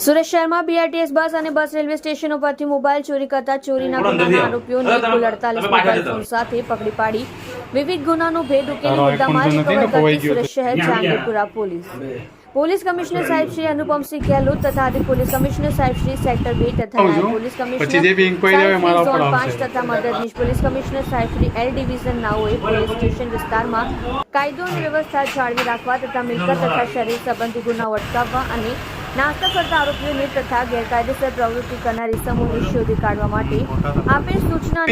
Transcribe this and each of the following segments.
સુરત શહેરમાં BRTS bus અને bus railway station ઉપરથી મોબાઈલ ચોરી કરતા ચોરીના ગુનાના આરોપીઓને કુલ અડતાલીસ મોબાઈલ ફોન સાથે પકડી પાડી. વિવિધ ગુનાનો ભેદ ઉકેલી મુદ્દામાલ રિકવર કરતી સુરત શહેર જહાંગીરપુરા પોલીસ. પોલીસ કમિશનર સાહેબ શ્રી અનુપમસિંહ ગેહલોત તથા અધિક પોલીસ કમિશનર સાહેબ શ્રી સેક્ટર બે તથા નાયબ પોલીસ કમિશનર ઝોન પાંચ તથા મદદનીશ પોલીસ કમિશનર સાહેબ શ્રી એલ ડિવિઝન નાઓએ પોલીસ સ્ટેશન વિસ્તારમાં કાયદો અને વ્યવસ્થા જાળવી રાખવા તથા મિલકત તથા શરીર સંબંધી ગુનાઓ અટકાવવા અને નાસ્તા કરતા આરોપીઓને તથા ગેરકાયદેસર પ્રવૃત્તિ કરનાર ઇસમોને શોધી કાઢવા માટે આપેલ સૂચના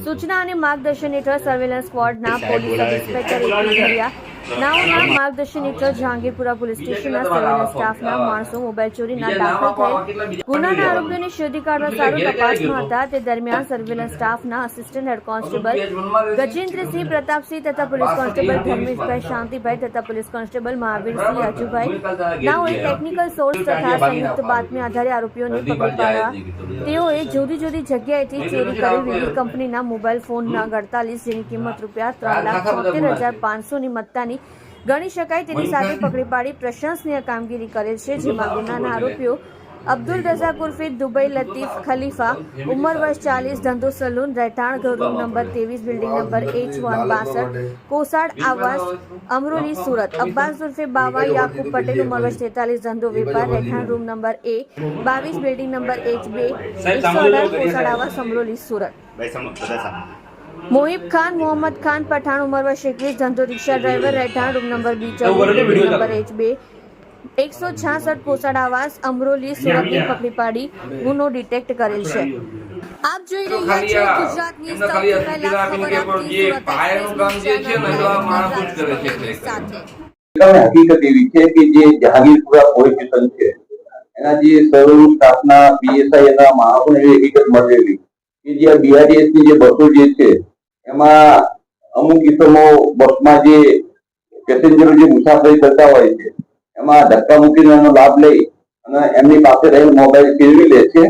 સૂચના અને માર્ગદર્શન હેઠળ સર્વેલન્સ સ્કવોડના પોલીસ સબ ઇન્સ્પેક્ટર નાઓના માર્ગદર્શન હેઠળ જહાંગીરપુરા પોલીસ સ્ટેશનના સર્વેલન્સ સ્ટાફના માણસો મોબાઈલ ચોરીના દાખલ થયેલ ગુનાના આરોપીઓને શોધી કાઢવા સારું તપાસમાં હતા તે દરમિયાન સર્વેલન્સ સ્ટાફના assistant head constable Gajendrasinh Pratapsinh તથા પોલીસ કોન્સ્ટેબલ ધર્મેશભાઈ શાંતિભાઈ તથા પોલીસ કોન્સ્ટેબલ મહાવીરસિંહ અજુભાઈ નાઓએ ટેકનિકલ સોર્સ તથા સંયુક્ત બાતમી આધારે આરોપીઓને પકડી પાડવા તેઓએ જુદી જુદી જગ્યાએથી ચોરી કરી વિવિધ કંપનીના મોબાઈલ ફોનના અડતાલીસ જેની કિંમત રૂપિયા ત્રણ લાખ છોતેર હજાર પાંચસોની મત્તાની ગણી શકાય તેની સાથે પકડી પાડી પ્રશંસનીય કામગીરી કરેલ છે જેમાં ગુનાના આરોપીઓ અબ્દુલ રઝાક ઉર્ફે દુબઈ લતીફ ખલીફા ઉંમર વર્ષ ચાલીસ ધંધો સલૂન રહેઠાણ ઘર રૂમ નંબર ત્રેવીસ બિલ્ડિંગ નંબર એચ વન બાસઠ કોસાડ આવાસ અમરોલી સુરત. અબ્બાસ ઉર્ફે બાવા યાકુબ પટેલ ઉંમર વર્ષ તેતાલીસ ધંધો વેપાર રહેઠાણ રૂમ નંબર એ બાવીસ બિલ્ડિંગ નંબર એચ બે એકસો અઢાર કોસાડ આવાસ અમરોલી સુરત. મોહિબ ખાન મોહમ્મદ ખાન પઠાણ ઉંમર વર્ષ એકવીસ ધંધો રિક્ષા ડ્રાઈવર રહેઠાણ રૂમ નંબર બી ચૌદ નંબર એચ બે એકસો છાસઠ પોસાડ આવાસ અમરોલી સુરતની પકડી પાડી ગુનો ડિટેક્ટ કરેલ છે. આપ જોઈ રહ્યા છો ગુજરાતની સૌથી પહેલા ખબર આપતી સુરત જે પાયાનું કામ જે છે ને, તો આ માણસ જ કરે છે એક્સપ્રેસ સાથે. હકીકત એવી છે કે જે જહાંગીરપુરા પોલીસ સ્ટેશન છે એના જે સર્વ સ્ટાફના પીએસઆઈ એના માણસોને એવી હકીકત મળેલી કે જે બીઆરડીએસની જે બસો જે છે એમાં અમુક ઇસમો બસમાં જે પેસેન્જરો જે મુસાફરી કરતા હોય છે, એમાં ધક્કા મૂકીને એનો લાભ લઈ અને એમની પાસે રહેલ મોબાઈલ કેળવી લે છે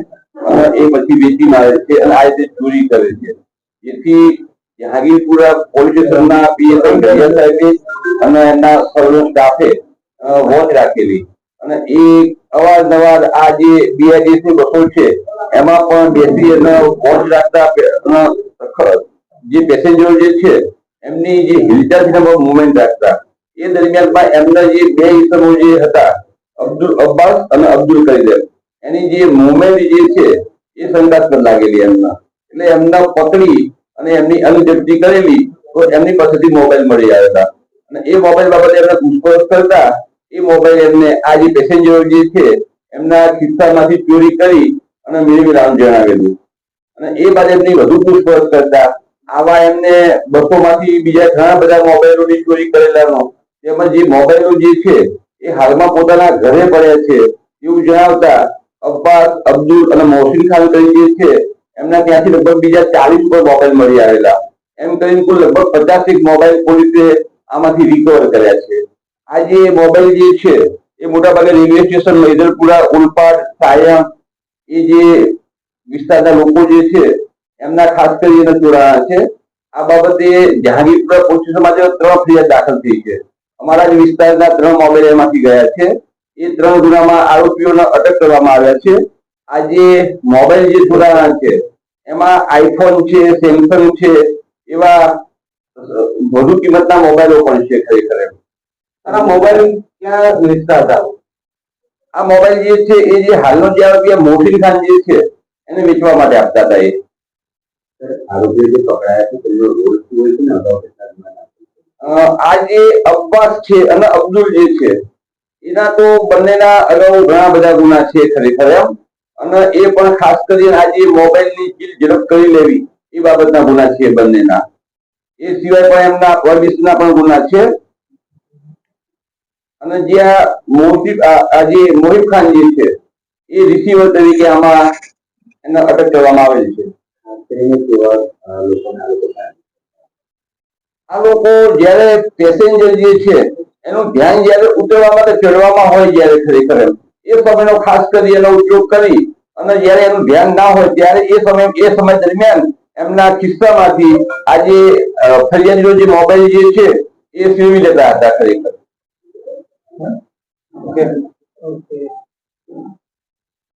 અને એ પછી વેચી મારે છે અને આ રીતે ચોરી કરે છે. જેથી જહાંગીરપુરા પોલીસ સ્ટેશનના પીએસઆઈ ગઢિયા સાહેબે અને એમના સર્વ સ્ટાફે વોચ રાખેલી. અને એ અવારનવાર આ જે બીઆઈડીએસની બસો છે, એમાં પણ બેસી અને વોચ રાખતા જે પેસેન્જરો જે છે, એમની જે હિલચાલ મુવમેન્ટ રાખતા. એ દરમિયાનમાં એમના જે બે ઇસમો જે હતા, અબ્દુલ અબ્બાસ અને અબ્દુલ કરીમ એની જે મુવમેન્ટ જે છે, એ શંકાસ્પદ લાગેલી એમના. એટલે એમના પકડી અને એમની અનુજપ્તિ કરેલી, તો એમની પાસેથી મોબાઈલ મળી આવ્યા અને એ મોબાઈલ બાબતે એમને પૂછપરછ કરતા, એ મોબાઈલ એમને આ જે પેસેન્જરો જે છે, એમના ખિસ્સામાંથી ચોરી કરી અને મેળવી રામ જણાવેલું. અને એ બાદ એમની વધુ પૂછપરછ કરતા આવા એમને બસોમાંથી બીજા ઘણા બધા મોબાઈલોની ચોરી કરેલાનો, તેમજ જે મોબાઈલો જે છે, એ હાલમાં પોતાના ઘરે પડ્યા છે, એવું જણાવતા અબ્બાસ, અબ્દુલ અને મોહસિન ખાન કરી જે છે એમના ત્યાંથી લગભગ બીજા ચાલીસ ઉપર મોબાઈલ મળી આવેલા. એમ કરીને કુલ લગભગ પચાસેક મોબાઈલ પોલીસે આમાંથી રિકવર કર્યા છે. આ જે મોબાઈલ જે છે, એ મોટાભાગે રેલવે સ્ટેશન મૈદરપુરા ઉલપાડ, સાયમ, એ જે વિસ્તારના લોકો જે છે એમના ખાસ કરીને જોડાયા છે. આ બાબતે જહાંગીરપુરા પોલીસ સ્ટેશનમાં ત્રણ ફરિયાદ દાખલ થઈ છે. અમારા જ વિસ્તારના ત્રણ મોબાઈલ એમાંથી ગયા છે. એ ત્રણ ગુનામાં આરોપીઓને અટક કરવામાં આવ્યા છે. આ જે મોબાઈલ જે જોડાયા છે, એમાં આઈફોન છે, સેમસંગ છે, એવા વધુ કિંમતના મોબાઈલો પણ છે ખરેખર આ મોબાઈલ ક્યાં વેચતા હતા આ મોબાઈલ જે છે, એ જે હાલનો જે આરોપી મોહસિન ખાન જે છે, એને વેચવા માટે આપતા હતા એ. આરોપીઓ જે પકડાયા છે તેમનો રોલ શું હોય છે ને અગાઉ કેટલા ગુનાના? અ, આ જે અબ્બાસ છે અને અબ્દુલ જે છે એના તો બંનેના અગાઉ ઘણા બધા ગુના છે ખરેખર એમ. અને એ પણ ખાસ કરીને આજે મોબાઈલની ચીલ ઝડપ કરી લેવી એ બાબતના ગુના છે બંનેના. એ સિવાય પણ એમના પરમિશના પણ ગુના છે. અને જે આ મોહિબ આ ખાન જે છે એ રિસીવર તરીકે આમાં એને અટક કરવામાં આવેલ છે. આ લોકો જ્યારે પેસેન્જર જે છે એનું ધ્યાન જ્યારે ઉતરવા માટે ચડવામાં હોય જ્યારે ખરેખર એ સમયનો ખાસ કરી એનો ઉપયોગ કરી અને જ્યારે એનું ધ્યાન ના હોય ત્યારે એ સમય એ સમય દરમિયાન એમના ખિસ્સામાંથી આ જે અ, ફરિયાદીનો જે મોબાઈલ જે છે એ સેવી લેતા હતા ખરેખર. ઓકે. ઓકે.